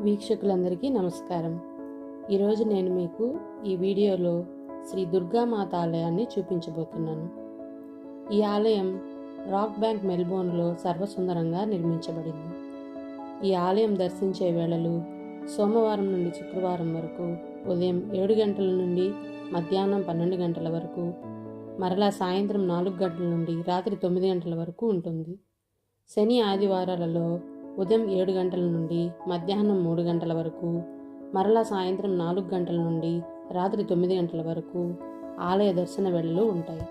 వీక్షకులందరికీ నమస్కారం. ఈరోజు నేను మీకు ఈ వీడియోలో శ్రీ దుర్గామాత ఆలయాన్ని చూపించబోతున్నాను. ఈ ఆలయం రాక్ బ్యాంక్ మెల్బోర్న్లో సర్వసుందరంగా నిర్మించబడింది. ఈ ఆలయం దర్శించే వేళలు సోమవారం నుండి శుక్రవారం వరకు ఉదయం ఏడు గంటల నుండి మధ్యాహ్నం పన్నెండు గంటల వరకు మరలా సాయంత్రం నాలుగు గంటల నుండి రాత్రి తొమ్మిది గంటల వరకు ఉంటుంది. శని ఆదివారాలలో ఉదయం ఏడు గంటల నుండి మధ్యాహ్నం మూడు గంటల వరకు మరలా సాయంత్రం నాలుగు గంటల నుండి రాత్రి తొమ్మిది గంటల వరకు ఆలయ దర్శన వేళలు ఉంటాయి.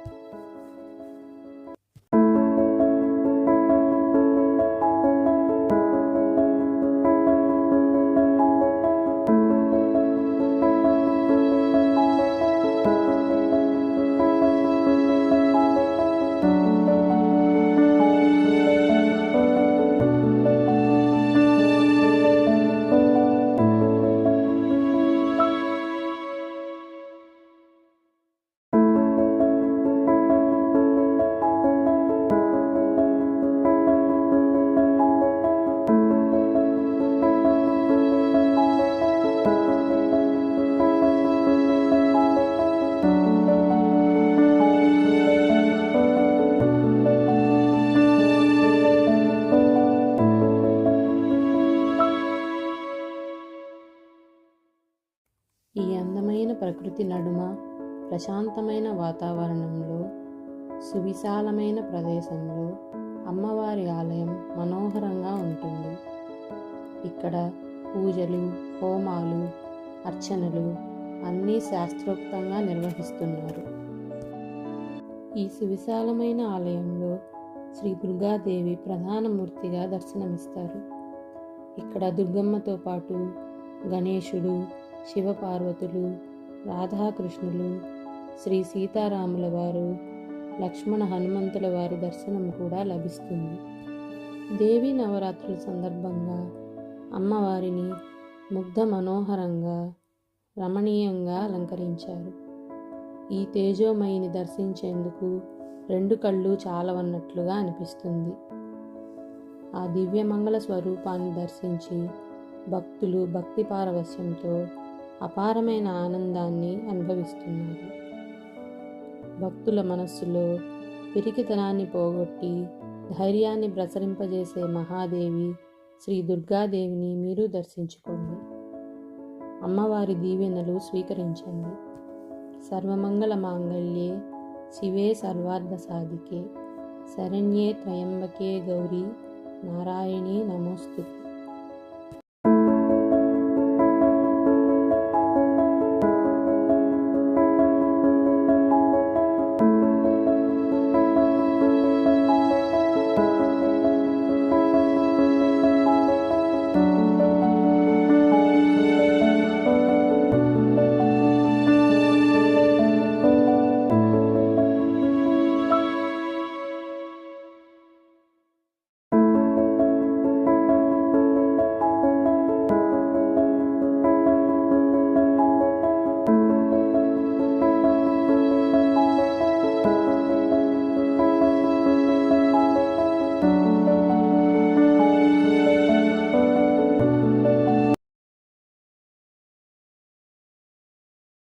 అందమైన ప్రకృతి నడుమ ప్రశాంతమైన వాతావరణంలో సువిశాలమైన ప్రదేశంలో అమ్మవారి ఆలయం మనోహరంగా ఉంటుంది. ఇక్కడ పూజలు హోమాలు అర్చనలు అన్నీ శాస్త్రోక్తంగా నిర్వహిస్తున్నారు. ఈ సువిశాలమైన ఆలయంలో శ్రీ దుర్గాదేవి ప్రధాన మూర్తిగా దర్శనమిస్తారు. ఇక్కడ దుర్గమ్మతో పాటు గణేశుడు శివపార్వతులు రాధాకృష్ణులు శ్రీ సీతారాముల వారు లక్ష్మణ హనుమంతుల వారి దర్శనం కూడా లభిస్తుంది. దేవీ నవరాత్రుల సందర్భంగా అమ్మవారిని ముగ్ధ మనోహరంగా రమణీయంగా అలంకరించారు. ఈ తేజోమయిని దర్శించేందుకు రెండు కళ్ళు చాలవన్నట్లుగా అనిపిస్తుంది. ఆ దివ్యమంగళ స్వరూపాన్ని దర్శించి భక్తులు భక్తి పారవస్యంతో అపారమైన ఆనందాన్ని అనుభవిస్తున్నారు. భక్తుల మనస్సులో పిరికితనాన్ని పోగొట్టి ధైర్యాన్ని ప్రసరింపజేసే మహాదేవి శ్రీ దుర్గాదేవిని మీరు దర్శించుకోండి. అమ్మవారి దీవెనలు స్వీకరించండి. సర్వమంగళ మాంగళ్యే శివే సర్వార్థ సాధికే శరణ్యే త్రయంబకే గౌరీ. నారాయణి నమోస్తుతే.